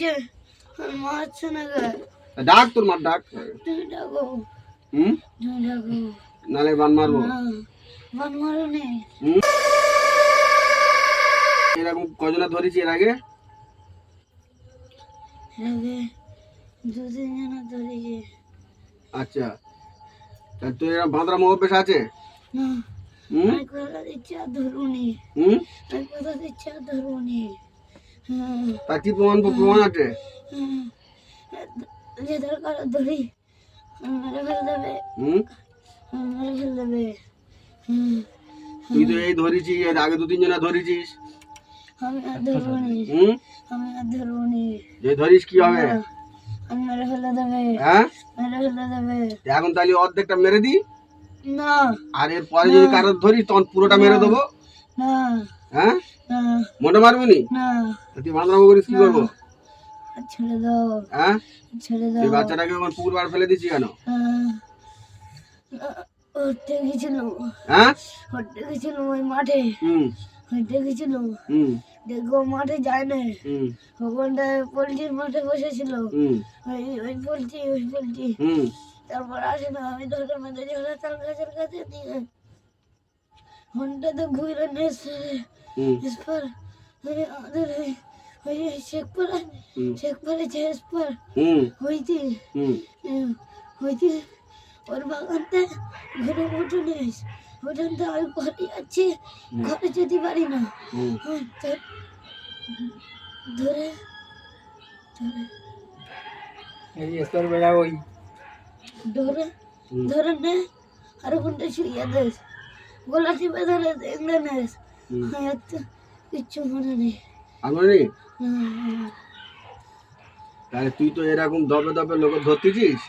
যে মা হচ্ছে না গো। ডাক তোর মার ডাক। তুমি ডাকো। হুম? তুমি ডাকো। নালে বান মারবো। না বান মারো হুম? এরকম কজনা ধরেছি এর আগে? আগে দু তিনজন ধরেছে। আচ্ছা। তা তোর এরকম বাঁধরা অভ্যেস আছে? না। হুম? কথা দিচ্ছি আর ধরুনি। হুম? কথা দিচ্ছি আর ধরুনি। তার কি প্রমাণ প্রমাণ আছে। যে দরকার ধরি মেরে ফেল দেবে। হুম? মেরে ফেল দেবে। হুম তুই তো এই ধরেছিস এর আগে দু তিনজনা ধরেছিস। আমি আর ধরুনি হুম? আমি আর ধরুনি যে ধরিস কি হবে? আমি মেরে ফেলে দেবে। হ্যাঁ? মেরে ফেলে দেবে। এখন তাহলে অর্ধেকটা মেরে দি? না। আর এর পরে যদি কারও ধরিস তখন পুরোটা মেরে দেবো? না। হ্যাঁ? না। মারবো নি? তুই করিস কি করব? ছেড়ে দাও। হ্যাঁ? ছেড়ে দাও। বাচ্চাটাকে এখন পুকুর পাড় ফেলে দিচ্ছি কেন? আহ, উঠতে গেছিল হ্যাঁ? ওই মাঠে। হুম। হুম। দেখো মাঠে যায় না। হুম। পোলট্রির মাঠে বসেছিল। হুম। ওই ওই পোলট্রি ওই পোলট্রি। হুম। তারপর আসে না আমি ধরে মেঁধে ঝোলা কাছে দিয়ে ঘণ্টা আমাদের ওই ওই শেখপুর হুম শেখপুর আছে এসপর হুম হইতে হুম হইতে ওর বাগানতে ঘুরে উঠোনে উঠোনটা আমি ঘরে আছি ঘরে যেতে পারি না ধরে ধরে ধরে নে আর কোনটা শুয়ে দেস গলা টিপে ধরে দেখলে নেস কিচ্ছু মনে নেই। আমার নেই না, না, তাহলে তুই তো এরকম দবে দবে লোক ধরতেছিস?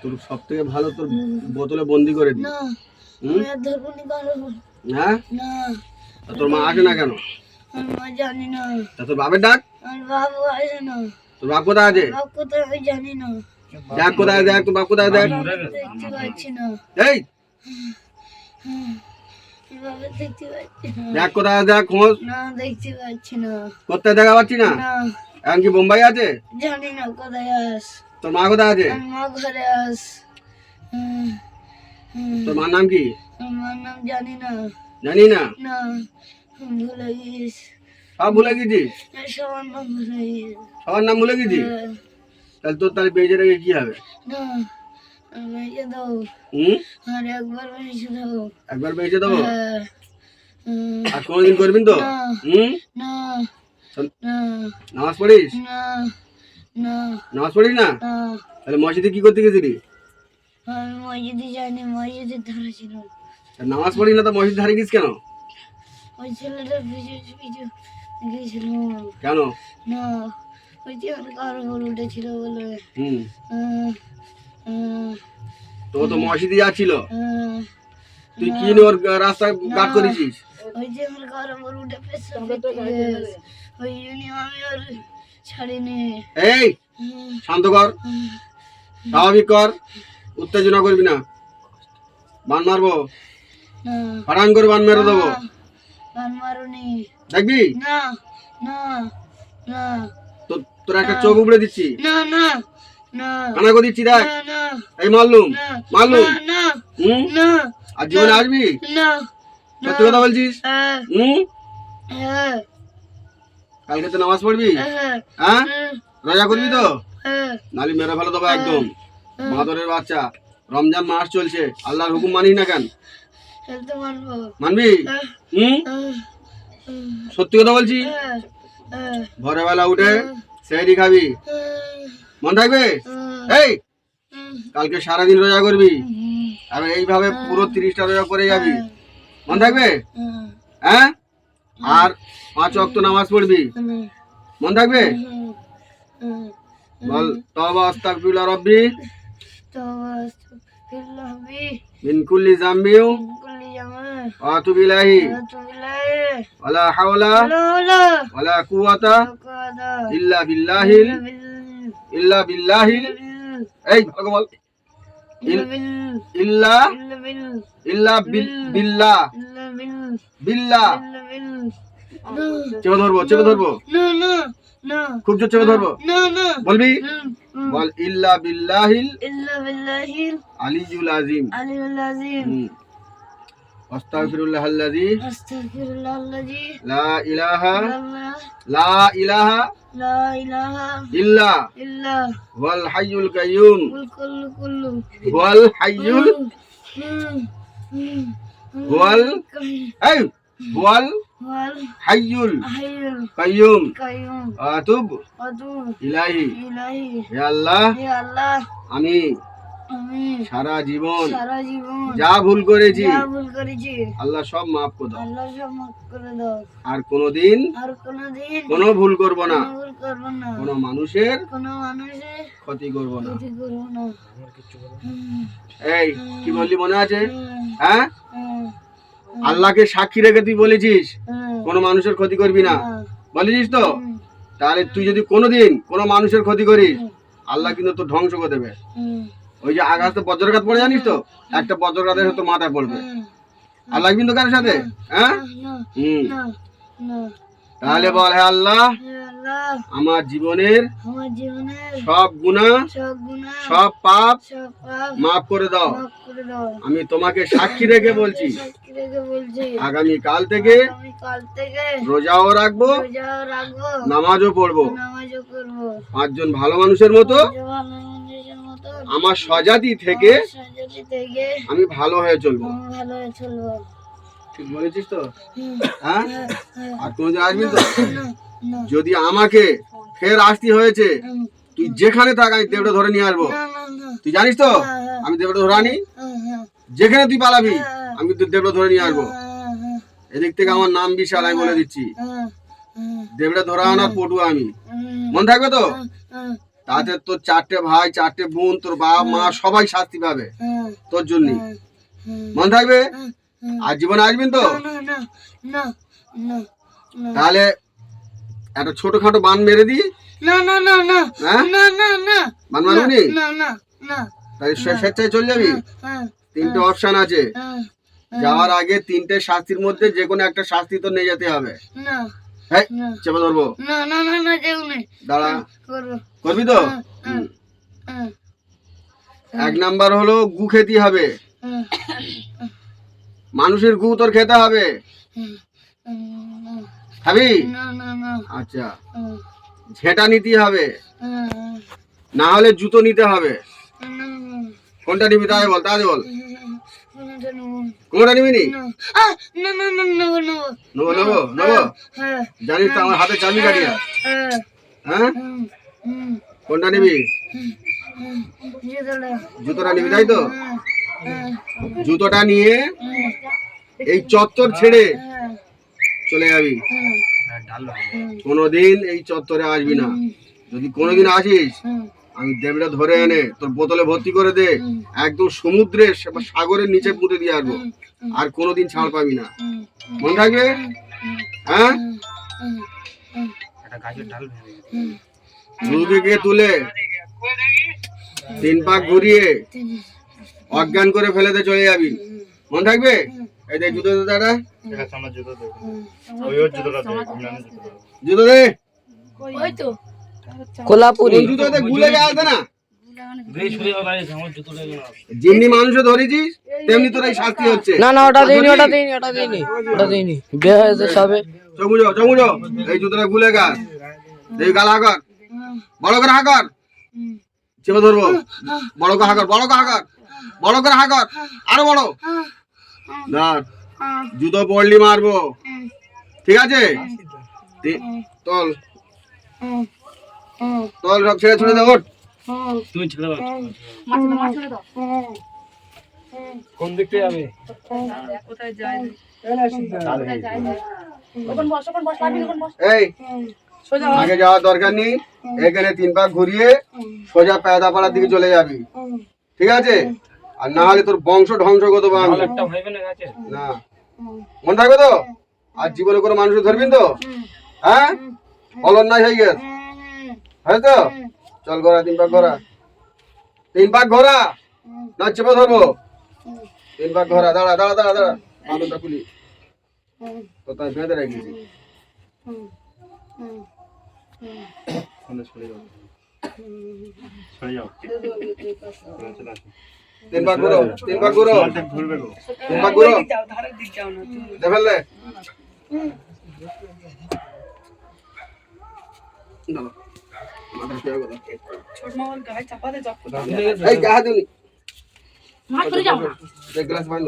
তোর সব থেকে ভালো তোর বোতলে বন্দি করে দি। না হ্যাঁ? তোর মা আসে না কেন? জানি না। তা তোর বাপের ডাক? বাবু আসে না। তোর বাপ কোথায় আছে? বাপ কোথায় আমি জানি না। দেখ কোথায় দেখ তোর বাপ কোথায় দেখ এই! দেখ কোথায় দেখ খোঁজ। না দেখতে পাচ্ছি না। কোথায় দেখা পাচ্ছি না? এখন কি বোম্বাই আছে? জানি না কোথায় আস। তোর মা কোথায় আছে? আমার মা ঘরে আস। হুম, হুম, তোর মার নাম কি? আমার নাম জানি না। জানি না। না ভুলে গিয়েছ। সব ভুলে গেছিস সবার নাম ভুলে গিয়েছ। সবার নাম ভুলে গেছিস তাহলে তোর তাহলে বেঁচে রেখে কি হবে? না। দাও আর একবার দাও হ্যাঁ, হুম, আর কোনোদিন তো? না। নামাজ পড়িস? না না। নামাজ পড়িস না? তাহলে মসজিদে কি করতে গেছিলি? আমি মসজিদে যাইনি মসজিদে ধরে ছিল নামাজ পড়িস না তো মসজিদ ধারে গিস কেন? ওই ছেলেটা পিছু পিছু গেছিল কেন? না ওই যে উঠেছিল বলে। হুম। আহ, তো মসজিদে যাচ্ছিল। তুই কি নিয়ে ওর রাস্তা গাট করেছিস? ওই যে আমার কারও উপর উঠে পেছন ওই জন্য আমি আর ছাড়িনি। এই শান্ত কর। স্বাভাবিক কর উত্তেজনা করবি না। বান মারবো। না। ফাটান করে বান মেরে দেবো। মারুনি। দেখবি? না না না। তোর একটা চোখ উপড়ে দিচ্ছি না না। না। করে দিচ্ছি দেখ এই মারলুম মারলুম হুম? আর জীবনে আসবি? সত্যি কথা বলছিস? হ্যাঁ। হুম? হ্যাঁ। কালকে তো নামাজ পড়বি? হ্যাঁ। হ্যাঁ? রোজা করবি তো? নালি মেরে ফেলে দেবো একদম। বাঁদরের বাচ্চা। রমজান মাস চলছে। আল্লাহর হুকুম মানিস না কেন? মানবি। হুম? সত্যি কথা বলছি ভোরবেলা উঠে সেহরি খাবি। মন থাকবে এই কালকে সারাদিন রোজা করবি। আর এইভাবে পুরো তিরিশটা রোজা করে যাবি। মন থাকবে হ্যাঁ? আর পাঁচ অক্ত নামাজ পড়বি। মন থাকবে বল তবা আস্তাগফিরুল্লাহ রাব্বি। মিন কুল্লি জামবিউ ওয়া আতুবু ইলাইহি। ওয়ালা হাওলা কুওয়াতা ইল্লা বিল্লাহিল। ইল্লা বিল্লাহিল এই ভালো বল ইল্লা ইল্লা বিল- বিল্লাহ বিল্লাহ চেপে ধরবো চেপে ধরবো। খুব জোর চেপে ধরবো। বলবি। বল ইল্লা বিল্লাহিল আলিজুল আজিম। আস্তাগফিরুল্লাহ আল্লাযী। আস্তাগফিরুল্লাহ আল্লাযী। লা ইলাহা লা ইলাহা ইল্লা ইল্লা ওয়াল হাইয়ুল কাইয়ুম। ওয়াল হাইয়ুল। ওয়াল এই ওয়াল হাইয়ুল কাইয়ুম। কাইয়ুম। আতুব আদু ইলাহি। ইলাহি। হে সারা জীবন। সারা জীবন। যা ভুল করেছি যা ভুল করেছি। আল্লাহ সব মাফ করে দাও। আল্লাহ সব মাফ করে দাও। আর কোনোদিন আর কোনোদিন কোনো ভুল করব না। কোনো ভুল করব না। কোনো মানুষের কোনো মানুষের ক্ষতি করব না। ক্ষতি করব না। এই কি বললি মনে আছে? হ্যাঁ? আল্লাহকে সাক্ষী রেখে তুই বলেছিস কোনো মানুষের ক্ষতি করবি না। বলেছিস তো? তাহলে তুই যদি কোনোদিন কোনো মানুষের ক্ষতি করিস আল্লাহ কিন্তু তোর ধ্বংস করে দেবে। ওই যে আঘাতে বজ্রঘাত পড়ে জানিস তো? একটা বজ্রঘাতের হয়তো মাথায় পড়বে। আর লাগবি তো কারোর সাথে? হ্যাঁ? হুম। তাহলে বল হে আল্লাহ আমার জীবনের সব গুণা সব পাপ মাফ করে দাও। আমি তোমাকে সাক্ষী রেখে বলছি। আগামী কাল থেকে রোজাও রাখব নামাজও পড়ব। পাঁচজন ভালো মানুষের মতো আমার স্বজাতি থেকে আমি ভালো হয়ে চলবো। আমি ভালো হয়ে চলবো। ঠিক বলেছিস তো? হ্যাঁ? হ্যাঁ, হ্যাঁ। আর কোনোদিন আসবি তো? যদি আমাকে ফের আসতে হয়েছে তুই যেখানে থাক আমি দেবটা ধরে নিয়ে আসব। তুই জানিস তো? হ্যাঁ, আমি দেবটা ধরে আনি। যেখানে তুই পালাবি আমি তোর দেবটা ধরে নিয়ে আসব। এদিক থেকে আমার নাম বিশাল আমি বলে দিচ্ছি। দেবটা ধরে আনার পটু আমি। মনে থাকবে তো? হ্যাঁ, তাতে তোর চারটে ভাই চারটে বোন তোর বাবা মা সবাই শাস্তি পাবে হ্যাঁ, তোর জন্য হ্যাঁ, হ্যাঁ, মনে থাকবে হ্যাঁ, হ্যাঁ। আর জীবনে আসবেন তো তাহলে একটা ছোটখাটো বান মেরে দিই না না না না হ্যাঁ না না না বান মারবি না না না তাহলে স্বেচ্ছায় চলে যাবি হ্যাঁ তিনটে অপশন আছে হ্যাঁ যাওয়ার আগে তিনটে শাস্তির মধ্যে যে কোনো একটা শাস্তি তো নিয়ে যেতে হবে না হ্যাঁ চেপে ধরবো না না না না যেও নেই দাঁড়া করব তো? হ্যাঁ। হ্যাঁ এক নাম্বার হলো গু খেতে হবে। হ্যাঁ মানুষের গু তোর খেতে হবে। হ্যাঁ, হ্যাঁ, খাবি? আচ্ছা। হ্যাঁ, ঝেঁটা নিতে হবে। হ্যাঁ, না হলে জুতো নিতে হবে। কোনটা নিবি তাই বল তাই বল। কোনটা নিবি? নি? নেব নেব। নেব হ্যাঁ জানিস তো আমার হাতে চাবি কাটিয়া হ্যাঁ। হ্যাঁ? হুম। কোনটা নিবি? জুতোটা নিবি, তাই তো? জুতোটা নিয়ে এই চত্বর ছেড়ে চলে যাবি। কোনোদিন এই চত্বরে আসবি না। যদি কোনোদিন আসিস, আমি দেবটা ধরে এনে তোর বোতলে ভর্তি করে দে। একদম সমুদ্রে সাগরের নিচে পুঁতে দিয়ে আসব। আর কোনোদিন ছাড় পাবি না। মনে থাকবে? হ্যাঁ? হুম হুম হুম দুদিকে তুলে। তিন পাক ঘুরিয়ে। অজ্ঞান করে ফেলে দে চলে যাবি। মনে থাকবে? এই দেখ জুতো দে দাদা। জুতো দে কোলাপুরি জুতো দে। গুলে গেছে না? যেমনি মানুষে ধরেছিস তেমনি তোর এই শাস্তি হচ্ছে। না না ওটা দিইনি ওটা দিইনি ওটা দিইনি ওটা দিইনি। হয়েছে সবে। চমুজো চমুজো এই জুতোটা গুলে গাছ এই গাল হাকর বড় করে হাকর চেপে ধরবো। বড় করে হাকর বড় করে হাকর বড় করে হাকর আরও বড়। ধর জুতো পড়লি মারবো। ঠিক আছে? তল। তল সব ছেড়ে ছুড়ে দে ওঠ। কোন দিক থেকে যাবে এই। আগে যাওয়ার দরকার নেই। এখানে তিন পাক ঘুরিয়ে সোজা পেদা পাড়ার দিকে চলে যাবি। ঠিক আছে? আর না হলে তোর বংশ ধ্বংস করতে আমি। না মনে থাকবে তো? আর জীবনে কোনো মানুষ ধরবি তো? হ্যাঁ? নাই হয়ে গেছে। হ্যাঁ তো? চল ঘোরা তিন পাক ঘোরা তিন পাক ঘোরা না চেপে ধরবো। তিন পাক ঘোরা দাঁড়া দাঁড়া দাঁড়া দাঁড়া। বাঁধনটা খুলি তো তাই বেঁধে রেখেছি। তিন ভাগ করো তিন ভাগ করো তিন ভাগ করো দেখালে? এই গাহা দিউনি এক গ্লাস পানি